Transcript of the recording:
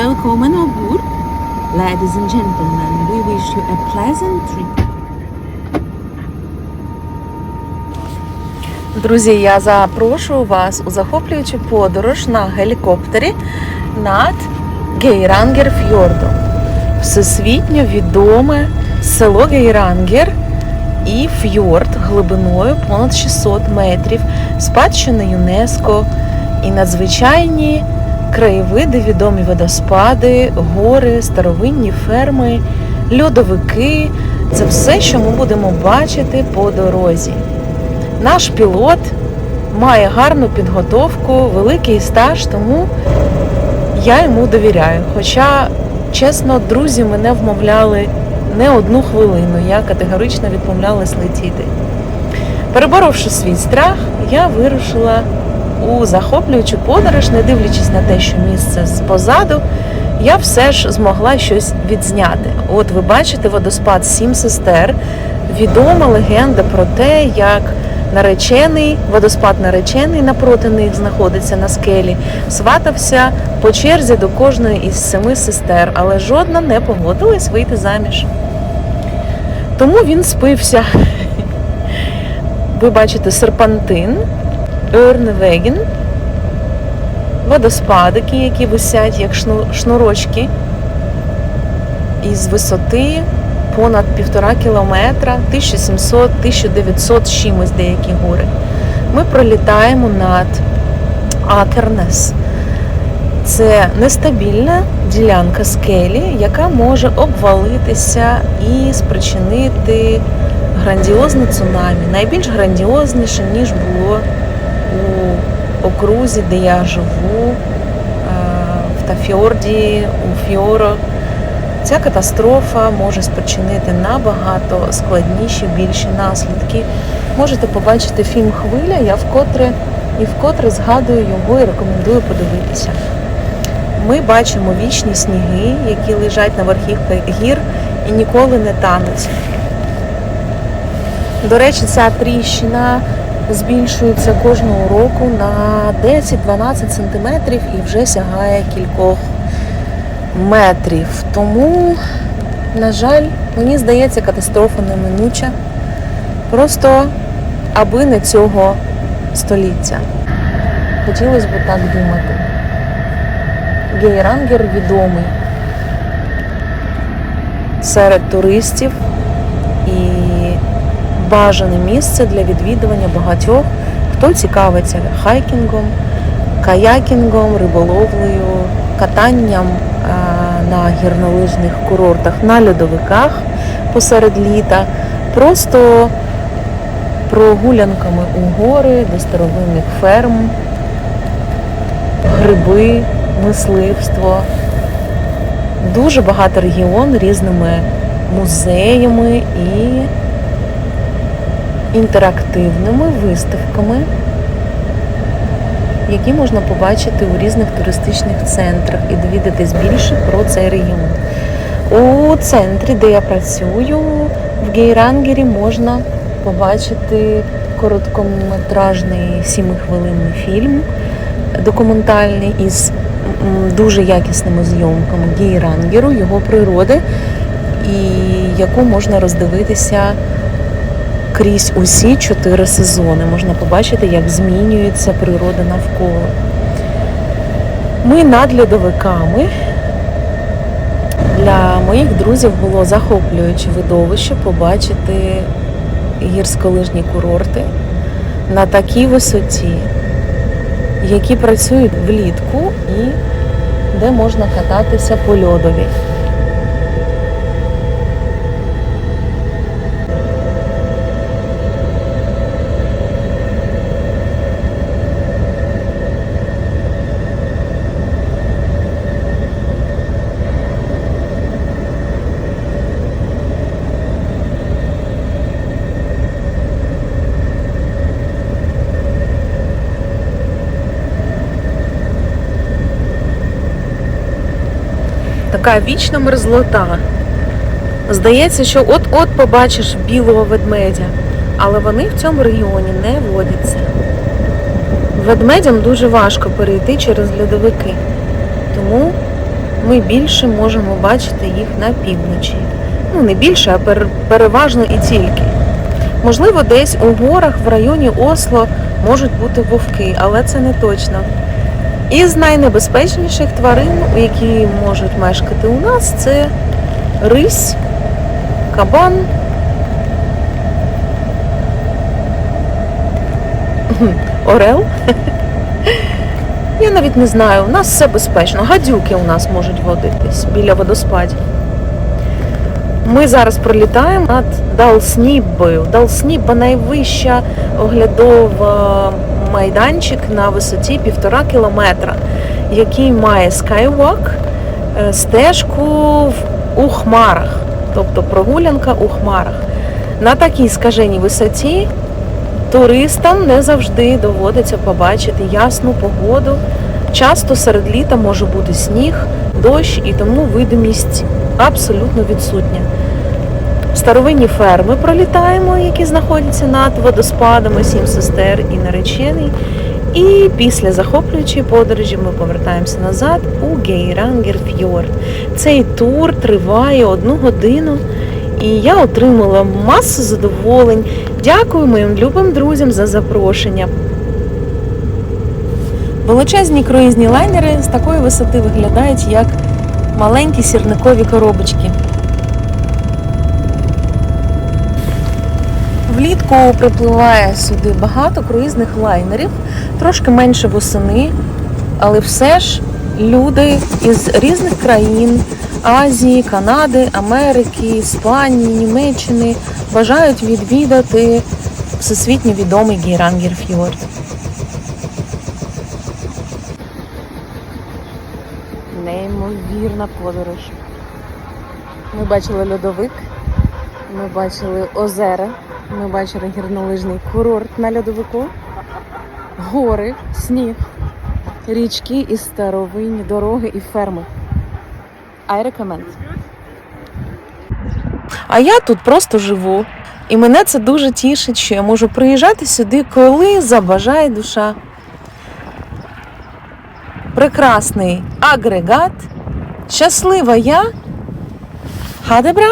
Welcome aboard. Ladies and gentlemen, we wish you a pleasant trip. Друзі, я запрошую вас у захоплюючу подорож на гелікоптері над Гейрангер Фьордом. Всесвітньо відоме село Гейрангер і фьорд глибиною понад 600 метрів, спадщина ЮНЕСКо і надзвичайні краєвиди, відомі водоспади, гори, старовинні ферми, льодовики. Це все, що ми будемо бачити по дорозі. Наш пілот має гарну підготовку, великий стаж, тому я йому довіряю. Хоча, чесно, друзі мене вмовляли не одну хвилину, я категорично відмовлялась летіти. Переборовши свій страх, я вирушила у захоплюючу подорож, не дивлячись на те, що місце позаду, я все ж змогла щось відзняти. От ви бачите водоспад Сім сестер, відома легенда про те, як наречений, водоспад наречений напроти них знаходиться на скелі, сватався по черзі до кожної із семи сестер, але жодна не погодилась вийти заміж. Тому він спився. Ви бачите серпантин, Ернвеген, водоспадики, які висять як шнурочки із висоти понад півтора кілометра, 1700-1900 з чимось деякі гори. Ми пролітаємо над Акернес. Це нестабільна ділянка скелі, яка може обвалитися і спричинити грандіозне цунамі. Найбільш грандіозніше, ніж було у окрузі, де я живу, е, в Тафьорді, у Фьоро. Ця катастрофа може спричинити набагато складніші, більші наслідки. Можете побачити фільм Хвиля. Я вкотре і вкотре згадую його і рекомендую подивитися. Ми бачимо вічні сніги, які лежать на верхівках гір і ніколи не тануть. До речі, ця тріщина збільшується кожного року на 10-12 сантиметрів і вже сягає кількох метрів. Тому, на жаль, мені здається, катастрофа неминуча. Просто аби не цього століття. Хотілося б так думати. Гейрангер відомий серед туристів бажане місце для відвідування багатьох, хто цікавиться хайкінгом, каякінгом, риболовлею, катанням на гірнолижних курортах, на льодовиках посеред літа, просто прогулянками у гори до старовинних ферм, гриби, мисливство. Дуже багато регіон різними музеями і інтерактивними виставками, які можна побачити у різних туристичних центрах і довідатись більше про цей регіон. У центрі, де я працюю, в Гейрангері можна побачити короткометражний сімихвилинний фільм документальний із дуже якісними зйомками Гейрангеру, його природи, і яку можна роздивитися крізь усі чотири сезони. Можна побачити, як змінюється природа навколо. Ми над льодовиками. Для моїх друзів було захоплююче видовище побачити гірськолижні курорти на такій висоті, які працюють влітку і де можна кататися по льодові. Така вічна мерзлота. Здається, що от-от побачиш білого ведмедя, але вони в цьому регіоні не водяться. Ведмедям дуже важко перейти через льодовики, тому ми більше можемо бачити їх на півночі. Ну, не більше, а пер- переважно і тільки. Можливо, десь у горах в районі Осло можуть бути вовки, але це не точно. Із найнебезпечніших тварин, які можуть мешкати у нас, це рись, кабан, орел. Я навіть не знаю, у нас все безпечно. Гадюки у нас можуть водитись біля водоспадів. Ми зараз пролітаємо над Далсніббою. Далснібба найвища оглядова майданчик на висоті півтора кілометра, який має скайвок, е, стежку у хмарах, тобто прогулянка у хмарах. На такій скаженій висоті туристам не завжди доводиться побачити ясну погоду. Часто серед літа може бути сніг, дощ і тому видимість абсолютно відсутня. Старовинні ферми пролітаємо, які знаходяться над водоспадами Сім сестер і наречений. І після захоплюючої подорожі ми повертаємося назад у Гейрангерфьорд. Цей тур триває одну годину, і я отримала масу задоволень. Дякую моїм любим друзям за запрошення. Величезні круїзні лайнери з такої висоти виглядають як маленькі сірникові коробочки. Влітку припливає сюди багато круїзних лайнерів, трошки менше восени, але все ж люди із різних країн Азії, Канади, Америки, Іспанії, Німеччини бажають відвідати всесвітньо відомий Гейрангерфьорд. Неймовірна подорож. Ми бачили льодовик, ми бачили озера, ми бачили гірнолижний курорт на льодовику, гори, сніг, річки і старовинні дороги і ферми. I recommend. А я тут просто живу. І мене це дуже тішить, що я можу приїжджати сюди, коли забажає душа. Прекрасний агрегат. Щаслива я. Хадебра?